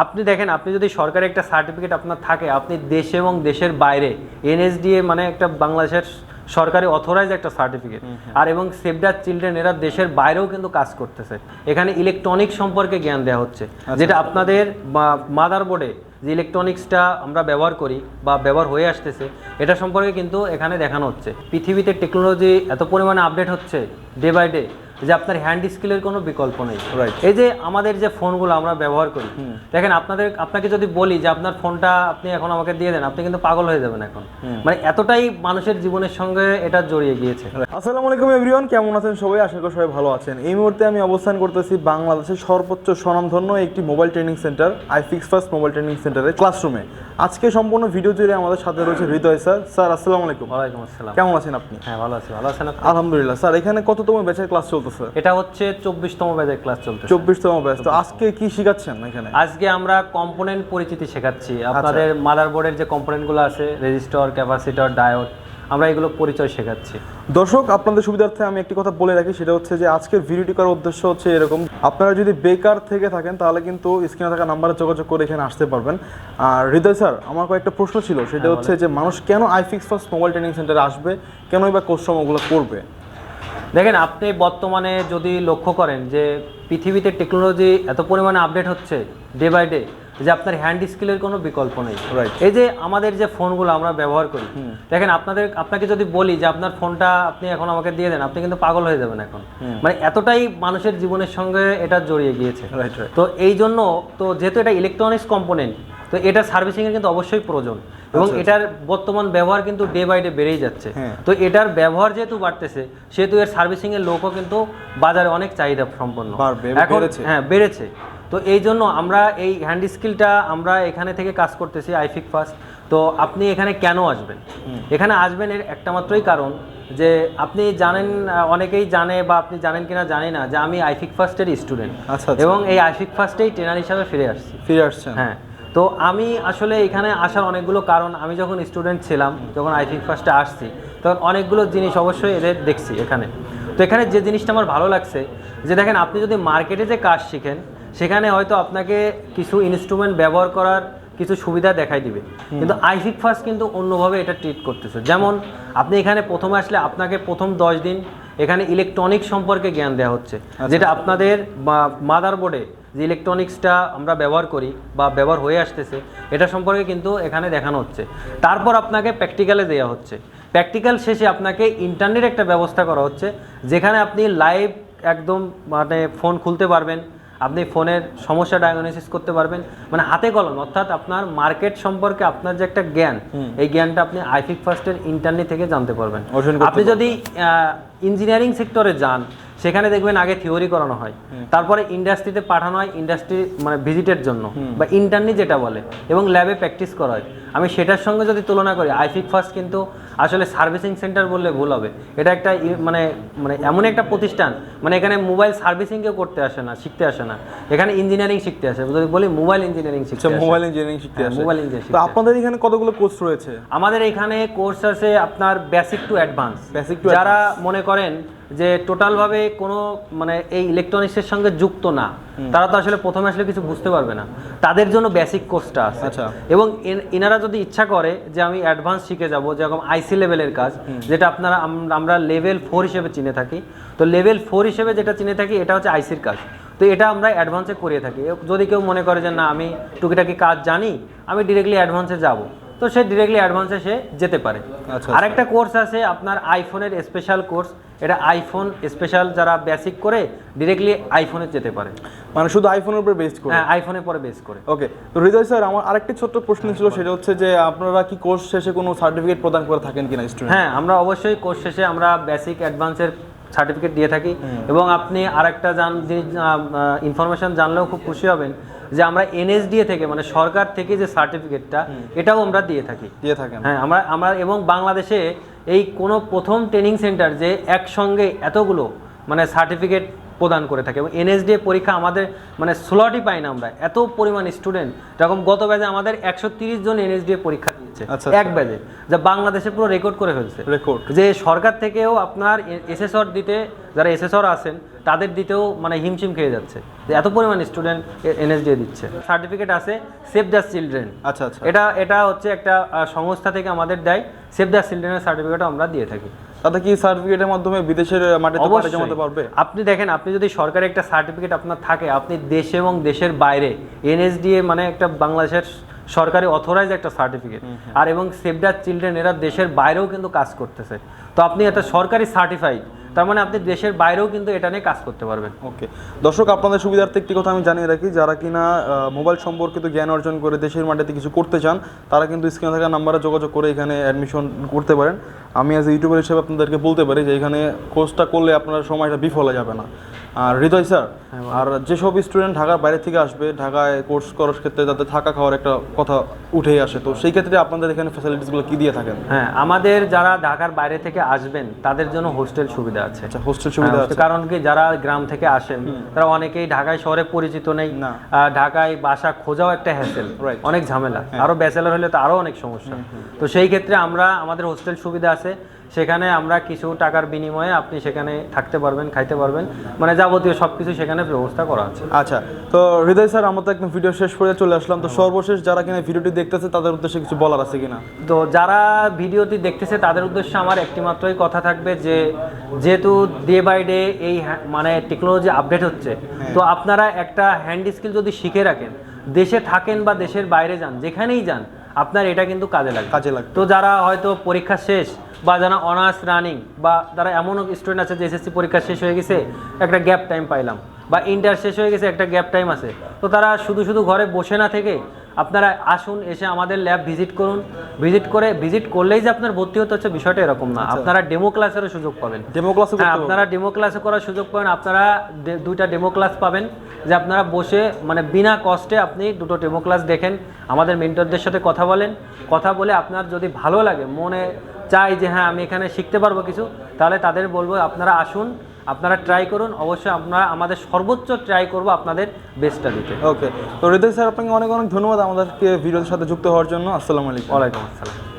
আপনি দেখেন আপনি যদি সরকারি একটা সার্টিফিকেট আপনার থাকে আপনি দেশে এবং দেশের বাইরে এনএসডিএ মানে একটা বাংলাদেশের সরকারি অথরাইজ একটা সার্টিফিকেট আর এবং সেভ সেভডার চিলড্রেন এরা দেশের বাইরেও কিন্তু কাজ করতেছে। এখানে ইলেকট্রনিক সম্পর্কে জ্ঞান দেওয়া হচ্ছে। যেটা আপনাদের মাদার বোর্ডে যে ইলেকট্রনিক্সটা আমরা ব্যবহার করি বা ব্যবহার হয়ে আসতেছে এটা সম্পর্কে কিন্তু এখানে দেখানো হচ্ছে। পৃথিবীতে টেকনোলজি এত পরিমাণে আপডেট হচ্ছে ডে বাই ডে যে আপনার হ্যান্ড স্কিলের কোনো বিকল্প নেই. এই যে আমাদের যে ফোনগুলো আমরা ব্যবহার করি দেখেন আপনাদের আপনাকে যদি বলি যে আপনার ফোনটা আপনি এখন আমাকে দিয়ে দেন আপনি কিন্তু পাগল হয়ে যাবেন এখন। মানে এতটাই মানুষের জীবনের সঙ্গে এটা জড়িয়ে গিয়েছে। আসসালামু আলাইকুম এভরিওয়ান কেমন আছেন সবাই? আশা করি সবাই ভালো আছেন। এই মুহূর্তে আমি অবস্থান করতেছি বাংলাদেশের সর্বোচ্চ স্বনামধন্য একটি mobile training center I fix first mobile training সেন্টারের ক্লাসরুমে আজকে সম্পূর্ণ ভিডিও জুড়ে আমাদের সাথে রয়েছে হৃদয় স্যার। স্যার আসসালামু আলাইকুম। ওয়ালাইকুম আসসালাম। কেমন আছেন আপনি? হ্যাঁ ভালো আছি। ভালো আছেন আলহামদুলিল্লাহ। স্যার এখানে কততম ব্যাচের ক্লাস চলতেছে? এটা হচ্ছে চব্বিশতম ব্যাচের ক্লাস চলছে চব্বিশতম ব্যাচ। তো আজকে কি শিখাচ্ছেন এখানে? আজকে আমরা কম্পোনেন্ট পরিচিতি শেখাচ্ছি। আপনাদের মাদারবোর্ডের যে কম্পোনেন্টগুলো আছে রেজিস্টর ক্যাপাসিটর ডায়োড আমরা এগুলো পরিচয় শেখাচ্ছি। দর্শক আপনাদের সুবিধার্থে আমি একটি কথা বলে রাখি সেটা হচ্ছে যে আজকের ভিডিওটি করার উদ্দেশ্য হচ্ছে এরকম। আপনারা যদি বেকার থেকে থাকেন তাহলে কিন্তু স্ক্রিনে থাকা নাম্বারে যোগাযোগ করে এখানে আসতে পারবেন। আর হৃদয় স্যার আমার কয়েকটা প্রশ্ন ছিল। সেটা হচ্ছে যে মানুষ কেন আইফিক্স ফার্স্ট মোবাইল ট্রেনিং সেন্টারে আসবে? কেনই বা কোর্স সময়গুলো করবে? দেখেন আপনি বর্তমানে যদি লক্ষ্য করেন যে পৃথিবীতে টেকনোলজি এত পরিমাণে আপডেট হচ্ছে ডে বাই ডে যে আপনার হ্যান্ড স্কিলের কোনো বিকল্প নেই. এই যে আমাদের যে ফোনগুলো আমরা ব্যবহার করি দেখেন আপনাদের আপনাকে যদি বলি যে আপনার ফোনটা আপনি এখন আমাকে দিয়ে দেন আপনি কিন্তু পাগল হয়ে যাবেন এখন। মানে এতটাই মানুষের জীবনের সঙ্গে এটা জড়িয়ে গিয়েছে। তো এই জন্য তো যেহেতু এটা ইলেকট্রনিক্স কম্পোনেন্ট তো এটা সার্ভিসিং এর কিন্তু অবশ্যই প্রয়োজন। এবং এটার বর্তমান ব্যবহার কিন্তু ডে বাই ডে বেড়েই যাচ্ছে। হ্যাঁ। তো এটার ব্যবহার যেহেতু বাড়তেছে সেহেতু এর সার্ভিসিং এর লোকও কিন্তু বাজারে অনেক চাহিদা সম্পন্ন। এখন হ্যাঁ বেড়েছে। তো এই জন্য আমরা এই হ্যান্ড স্কিলটা আমরা এখানে থেকে কাজ করতেছি আইফিক ফার্স্ট তো আপনি এখানে কেন আসবেন? এখানে আসবেন এর একটা মাত্রই কারণ যে আপনি জানেন অনেকেই জানে বা আপনি জানেন কিনা জানি না যে আমি আইফিক ফার্স্টের স্টুডেন্ট আচ্ছা আচ্ছা। এবং এই আইফিক ফার্স্টেই ট্রেনার হিসাবে ফিরে আসছি। ফিরে আসছেন। হ্যাঁ। তো আমি আসলে এখানে আসার অনেকগুলো কারণ আমি যখন স্টুডেন্ট ছিলাম যখন আই থিঙ্ক ফার্স্টে আসছি তখন অনেকগুলো জিনিস অবশ্যই এদের দেখছি এখানে। তো এখানে যে জিনিসটা আমার ভালো লাগছে যে দেখেন আপনি যদি মার্কেটে যে কাজ শিখেন সেখানে হয়তো আপনাকে কিছু ইনস্ট্রুমেন্ট ব্যবহার করার কিছু সুবিধা দেখাই দিবে। কিন্তু আইফিক ফার্স্ট কিন্তু অন্যভাবে এটা ট্রিট করতেছে। যেমন আপনি এখানে প্রথমে আসলে আপনাকে প্রথম দশ দিন এখানে ইলেকট্রনিক সম্পর্কে জ্ঞান দেওয়া হচ্ছে। যেটা আপনাদের মাদার বোর্ডে যে ইলেকট্রনিক্সটা আমরা ব্যবহার করি বা ব্যবহার হয়ে আসতেছে এটা সম্পর্কে কিন্তু এখানে দেখানো হচ্ছে। তারপর আপনাকে প্র্যাকটিক্যালে দেওয়া হচ্ছে। প্র্যাকটিক্যাল শেষে আপনাকে ইন্টারনেট একটা ব্যবস্থা করা হচ্ছে যেখানে আপনি লাইভ একদম মানে ফোন খুলতে পারবেন আপনি ফোনের সমস্যা ডায়াগনোসিস করতে পারবেন। মানে হাতে কলম অর্থাৎ আপনার মার্কেট সম্পর্কে আপনার যে একটা জ্ঞান এই জ্ঞানটা আপনি আইফিক ফার্স্টের ইন্টারনেট থেকে জানতে পারবেন। আপনি যদি ইঞ্জিনিয়ারিং সেক্টরে যান সেখানে দেখবেন আগে থিওরি করানো হয়। তারপরে ইন্ডাস্ট্রিতে পাঠানো হয় ইন্ডাস্ট্রি মানে ভিজিটের জন্য বা ইন্টারনি যেটা বলে এবং ল্যাবে প্র্যাকটিস করা হয়। আমি সেটার সঙ্গে যদি তুলনা করি আইফিক ফার্স্ট কিন্তু আসলে সার্ভিসিং সেন্টার বললে ভুল হবে। এটা একটা মানে মানে এমন একটা প্রতিষ্ঠান মানে এখানে মোবাইল সার্ভিসিং কেউ করতে আসে না শিখতে আসে না। এখানে ইঞ্জিনিয়ারিং শিখতে আসে। যদি বলি মোবাইল ইঞ্জিনিয়ারিং শিখতে আচ্ছা মোবাইল ইঞ্জিনিয়ারিং শিখতে আসে। মোবাইল ইঞ্জিনিয়ারিং তো আপনাদের এখানে কতগুলো কোর্স রয়েছে? আমাদের এখানে কোর্স আছে আপনার basic to advance Basic to যারা মনে করেন যে টোটালভাবে কোনো মানে এই ইলেকট্রনিক্সের সঙ্গে যুক্ত না তারা তো আসলে প্রথমে আসলে কিছু বুঝতে পারবে না। তাদের জন্য বেসিক কোর্সটা আছে। আচ্ছা। এবং এন- এনারা যদি ইচ্ছা করে যে আমি অ্যাডভান্স শিখে যাব যেরকম আইসি লেভেলের কাজ যেটা আপনারা আমরা লেভেল ফোর হিসেবে চিনে থাকি। তো লেভেল ফোর হিসেবে যেটা চিনে থাকি এটা হচ্ছে আইসির কাজ। তো এটা আমরা অ্যাডভান্সে করিয়ে থাকি। যদি কেউ মনে করে যে না আমি টুকিটাকি কাজ জানি আমি ডিরেক্টলি অ্যাডভান্সে যাব। তো সে ডিরেক্টলি অ্যাডভান্সে সে যেতে পারে। আচ্ছা, আরেকটা কোর্স আছে আপনার আইফোনের স্পেশাল কোর্স এটা আইফোন স্পেশাল যারা বেসিক করে ডিরেক্টলি আইফোনে যেতে পারে। মানে শুধু আইফোনের উপর বেস্ট করে? হ্যাঁ আইফোনের পরে বেস করে। ওকে তো হৃদয় স্যার আমার আরেকটি ছোট্ট প্রশ্ন ছিল সেটা হচ্ছে যে আপনারা কি কোর্স শেষে কোনো সার্টিফিকেট প্রদান করে থাকেন কিনা স্টুডেন্ট হ্যাঁ আমরা অবশ্যই কোর্স শেষে আমরা বেসিক অ্যাডভান্সের সার্টিফিকেট দিয়ে থাকি। এবং আপনি আরেকটা জান জিনিস ইনফরমেশন জানলেও খুব খুশি হবেন যে আমরা এনএসডিএ থেকে মানে সরকার থেকে যে সার্টিফিকেটটা এটাও আমরা দিয়ে থাকি। দিয়ে থাকেন। হ্যাঁ আমরা আমরা এবং বাংলাদেশে এই কোনো প্রথম ট্রেনিং সেন্টার যে একসঙ্গে এতগুলো মানে সার্টিফিকেট প্রদান করে থাকে। এবং এনএসডিএ পরীক্ষা আমাদের মানে স্লটই পাই না আমরা। এত পরিমাণ স্টুডেন্ট এরকম গত ব্যাচে আমাদের একশো তিরিশ জন এনএসডিএ পরীক্ষা দিচ্ছে। আচ্ছা, এক ব্যাচে যা বাংলাদেশে পুরো রেকর্ড করে ফেলছে। রেকর্ড যে সরকার থেকেও আপনার এসএসর দিতে যারা এসএসর আছেন তাদের দিতেও মানে হিমশিম খেয়ে যাচ্ছে। এত পরিমাণ স্টুডেন্ট এনএসডিএ দিচ্ছে। সার্টিফিকেট আছে সেভ দ্য চিলড্রেন আচ্ছা আচ্ছা। এটা এটা হচ্ছে একটা সংস্থা থেকে আমাদের দেয়। সেভ দ্য চিলড্রেনের সার্টিফিকেটও আমরা দিয়ে থাকি। তাতে কি সার্টিফিকেটের মাধ্যমে বিদেশের মাটিতে পাড়ি জমাতে পারবে? আপনি দেখেন আপনি যদি সরকারি একটা সার্টিফিকেট আপনার থাকে আপনি দেশে এবং দেশের বাইরে এনএসডিএ মানে একটা বাংলাদেশের সরকারি অথরাইজ একটা সার্টিফিকেট আর এবং সেভ দ্য চিলড্রেন এরা দেশের বাইরেও কিন্তু কাজ করতেছে। তো আপনি এটা সরকারি সার্টিফাইড তার মানে আপনি দেশের বাইরেও কিন্তু এটা নিয়ে কাজ করতে পারবেন। ওকে দর্শক আপনাদের সুবিধার্থে একটি কথা আমি জানিয়ে রাখি যারা কিনা মোবাইল সম্পর্কিত জ্ঞান অর্জন করে দেশের মাটিতে কিছু করতে চান তারা কিন্তু স্ক্রিনে থাকা নাম্বারে যোগাযোগ করে এখানে অ্যাডমিশন করতে পারেন। আমি অ্যাজ ইউটিউবার হিসেবে আপনাদেরকে বলতে পারি যে এখানে কোর্সটা করলে আপনার সময়টা বিফলে যাবে না। আর হৃদয় স্যার আর যেসব স্টুডেন্ট ঢাকার বাইরে থেকে আসবে ঢাকায় কোর্স করার ক্ষেত্রে যাতে থাকা খাওয়ার একটা কথা উঠেই আসে। তো সেই ক্ষেত্রে আপনাদের এখানে ফ্যাসিলিটিসগুলো কি দিয়ে থাকেন? হ্যাঁ আমাদের যারা ঢাকার বাইরে থেকে আসবেন তাদের জন্য হোস্টেল সুবিধা আছে। আচ্ছা হোস্টেল সুবিধা হ্যাঁ, আছে। কারণ কি যারা গ্রাম থেকে আসেন তারা অনেকেই ঢাকায় শহরে পরিচিত নেই। না। ঢাকায় বাসা খোঁজাও একটা হ্যাসেল অনেক ঝামেলা। আরও ব্যাচেলার হলে তো আরও অনেক সমস্যা। তো সেই ক্ষেত্রে আমরা আমাদের হোস্টেল সুবিধা আছে। সেখানে আমরা কিছু টাকার বিনিময়ে আপনি সেখানে থাকতে পারবেন খাইতে পারবেন। মানে যাবতীয় সবকিছু সেখানে ব্যবস্থা করা আছে। আচ্ছা তো হৃদয় স্যার আমরা তো একদম ভিডিও শেষ করে চলে আসলাম। তো সর্বশেষ যারা কিনা ভিডিওটি দেখতেছে তাদের উদ্দেশ্যে কিছু বলার আছে কিনা? তো যারা ভিডিওটি দেখতেছে তাদের উদ্দেশ্যে আমার একটি মাত্রই কথা থাকবে যে যেহেতু ডে বাই ডে এই হ্যা- মানে টেকনোলজি আপডেট হচ্ছে তো আপনারা একটা হ্যান্ড স্কিল যদি শিখে রাখেন দেশে থাকেন বা দেশের বাইরে যান যেখানেই যান আপনার এটা কিন্তু কাজে লাগবে। কাজে লাগবে। তো যারা হয়তো পরীক্ষা শেষ বা যারা অনার্স রানিং বা তারা এমনও স্টুডেন্ট আছে যে এসএসসি পরীক্ষা শেষ হয়ে গেছে একটা গ্যাপ টাইম পাইলাম। বা ইন্টার শেষ হয়ে গেছে একটা গ্যাপ টাইম আছে। তো তারা শুধু শুধু ঘরে বসে না থেকে আপনারা আসুন এসে আমাদের ল্যাব ভিজিট করুন। ভিজিট করে ভিজিট করলেই যে আপনার ভর্তি হতে হচ্ছে বিষয়টা এরকম না। আপনারা ডেমো ক্লাসেরও সুযোগ পাবেন। ডেমো ক্লাসও হ্যাঁ? আপনারা ডেমো ক্লাসে করার সুযোগ পাবেন। আপনারা দুইটা ডেমো ক্লাস পাবেন যে আপনারা বসে মানে বিনা কষ্টে আপনি দুটো ডেমো ক্লাস দেখেন। আমাদের মেন্টরদের সাথে কথা বলেন। কথা বলে আপনার যদি ভালো লাগে মনে চাই যে হ্যাঁ আমি এখানে শিখতে পারব কিছু তাহলে তাদের বলব আপনারা আসুন আপনারা ট্রাই করুন অবশ্যই আপনারা আমাদের সর্বোচ্চ ট্রাই করব আপনাদের বেস্টটা দিতে। ওকে তো হৃদয় স্যার আপনাকে অনেক অনেক ধন্যবাদ আমাদেরকে ভিডিওর সাথে যুক্ত হওয়ার জন্য। আসসালামু আলাইকুম। ওয়ালাইকুম আসসালাম।